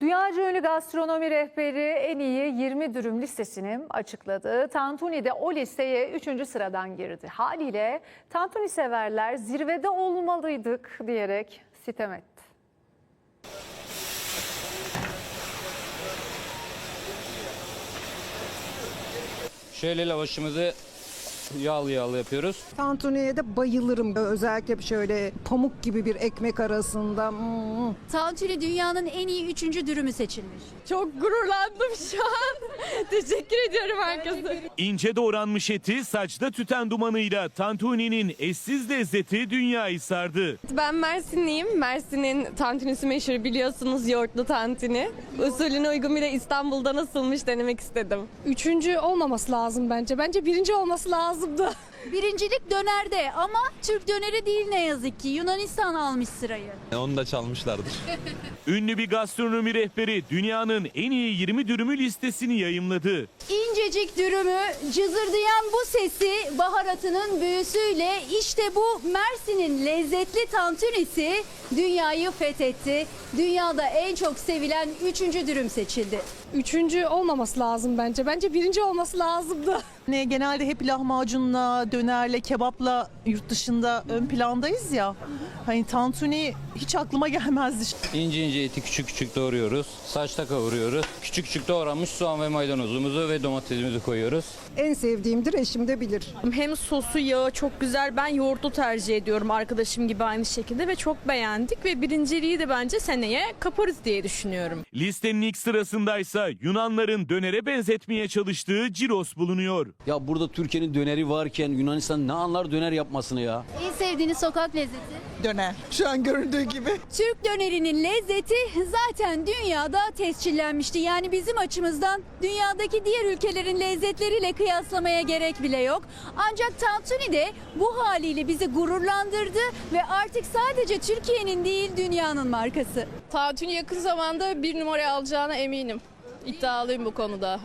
Dünyaca ünlü gastronomi rehberi en iyi 20 dürüm listesini açıkladı. Tantuni de o listeye 3. sıradan girdi. Haliyle tantuni severler zirvede olmalıydık diyerek sitem etti. Şöyle lavaşımızı yağlı yağlı yapıyoruz. Tantuniye de bayılırım. Özellikle şöyle pamuk gibi bir ekmek arasında. Mm. Tantuni dünyanın en iyi üçüncü dürümü seçilmiş. Çok gururlandım şu an. Teşekkür ediyorum herkese. İnce doğranmış eti saçta tüten dumanıyla tantuninin eşsiz lezzeti dünyayı sardı. Ben Mersinliyim. Mersin'in tantunisi meşhur biliyorsunuz yoğurtlu tantuni. Usulüne uygun bir de İstanbul'da nasılmış denemek istedim. Üçüncü olmaması lazım bence. Bence birinci olması lazımdı. Birincilik dönerde ama Türk döneri değil ne yazık ki. Yunanistan almış sırayı. Onu da çalmışlardır. Ünlü bir gastronomi rehberi dünyanın en iyi 20 dürümü listesini yayımladı. İncecik dürümü, cızırdayan bu sesi baharatının büyüsüyle işte bu Mersin'in lezzetli tantunisi dünyayı fethetti. Dünyada en çok sevilen üçüncü dürüm seçildi. Üçüncü olmaması lazım bence. Bence birinci olması lazımdı. Ne genelde hep lahmacunla, dönerle, kebapla yurt dışında ön plandayız ya. Hani tantuni hiç aklıma gelmezdi. İnce ince eti küçük küçük doğruyoruz. Saçta kavuruyoruz. Küçük küçük doğranmış soğan ve maydanozumuzu ve domatesimizi koyuyoruz. En sevdiğimdir eşim de bilir. Hem sosu yağı çok güzel. Ben yoğurtlu tercih ediyorum arkadaşım gibi aynı şekilde ve çok beğendik ve birinciliği de bence seneye kaparız diye düşünüyorum. Listenin ilk sırasındaysa Yunanların dönere benzetmeye çalıştığı Ciros bulunuyor. Ya burada Türkiye'nin döneri varken Yunanistan ne anlar döner yapmasını ya? En sevdiğiniz sokak lezzeti? Döner. Şu an göründüğü gibi. Türk dönerinin lezzeti zaten dünyada tescillenmişti. Yani bizim açımızdan dünyadaki diğer ülkelerin lezzetleriyle kıyaslamaya gerek bile yok. Ancak tantuni de bu haliyle bizi gururlandırdı ve artık sadece Türkiye'nin değil dünyanın markası. Tantuni yakın zamanda bir numara alacağına eminim. İddialıyım bu konuda.